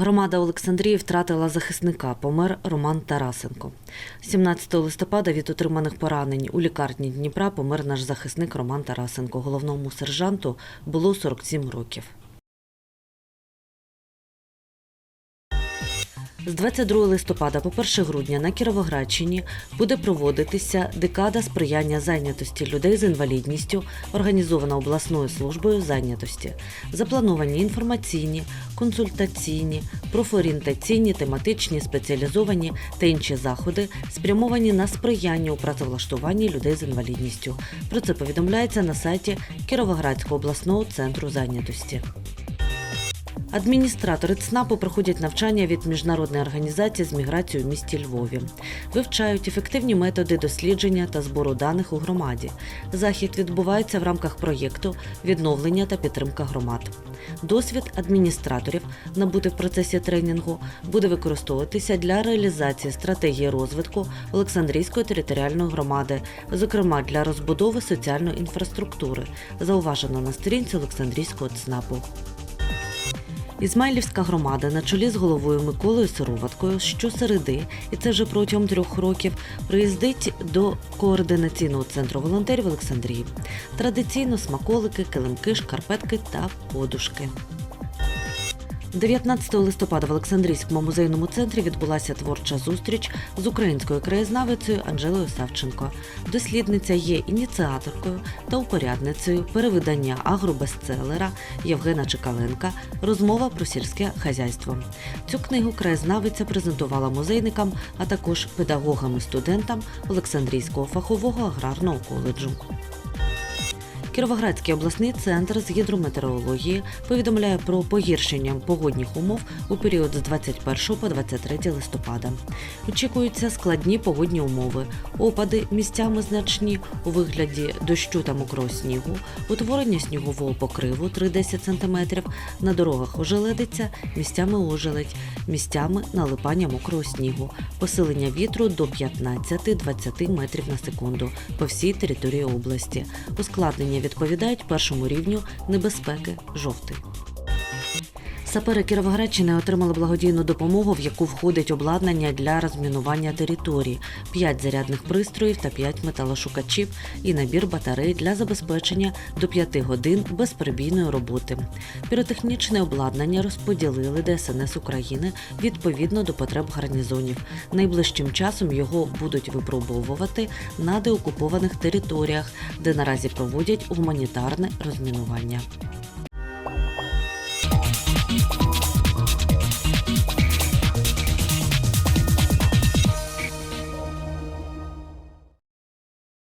Громада Олександрії втратила захисника. Помер Роман Тарасенко. 17 листопада від отриманих поранень у лікарні Дніпра помер наш захисник Роман Тарасенко. Головному сержанту було 47 років. З 22 листопада по 1 грудня на Кіровоградщині буде проводитися декада сприяння зайнятості людей з інвалідністю, організована обласною службою зайнятості. Заплановані інформаційні, консультаційні, профорієнтаційні, тематичні, спеціалізовані та інші заходи, спрямовані на сприяння у працевлаштуванні людей з інвалідністю. Про це повідомляється на сайті Кіровоградського обласного центру зайнятості. Адміністратори ЦНАПу проходять навчання від міжнародної організації з міграцією в місті Львові, вивчають ефективні методи дослідження та збору даних у громаді. Захід відбувається в рамках проєкту відновлення та підтримка громад. Досвід адміністраторів, набутий в процесі тренінгу, буде використовуватися для реалізації стратегії розвитку Олександрійської територіальної громади, зокрема для розбудови соціальної інфраструктури, зауважено на сторінці Олександрійського ЦНАПу. Ізмайлівська громада на чолі з головою Миколою Сироваткою щосереди, і це вже протягом трьох років, приїздить до координаційного центру волонтерів Олександрії. Традиційно смаколики, килимки, шкарпетки та подушки. 19 листопада в Олександрійському музейному центрі відбулася творча зустріч з українською краєзнавицею Анжелою Савченко. Дослідниця є ініціаторкою та упорядницею перевидання агробестселера Євгена Чекаленка Розмова про сільське хазяйство. Цю книгу краєзнавиця презентувала музейникам, а також педагогам і студентам Олександрійського фахового аграрного коледжу. Кіровоградський обласний центр з гідрометеорології повідомляє про погіршення погодних умов у період з 21 по 23 листопада. Очікуються складні погодні умови, опади місцями значні у вигляді дощу та мокрого снігу, утворення снігового покриву 3-10 см, на дорогах ожеледиця, місцями ожеледь, місцями налипання мокрого снігу, посилення вітру до 15-20 метрів на секунду по всій території області. Ускладнення відповідають першому рівню небезпеки жовтий. Сапери Кіровоградщини отримали благодійну допомогу, в яку входить обладнання для розмінування територій, 5 зарядних пристроїв та 5 металошукачів і набір батарей для забезпечення до 5 годин безперебійної роботи. Піротехнічне обладнання розподілили ДСНС України відповідно до потреб гарнізонів. Найближчим часом його будуть випробовувати на деокупованих територіях, де наразі проводять гуманітарне розмінування.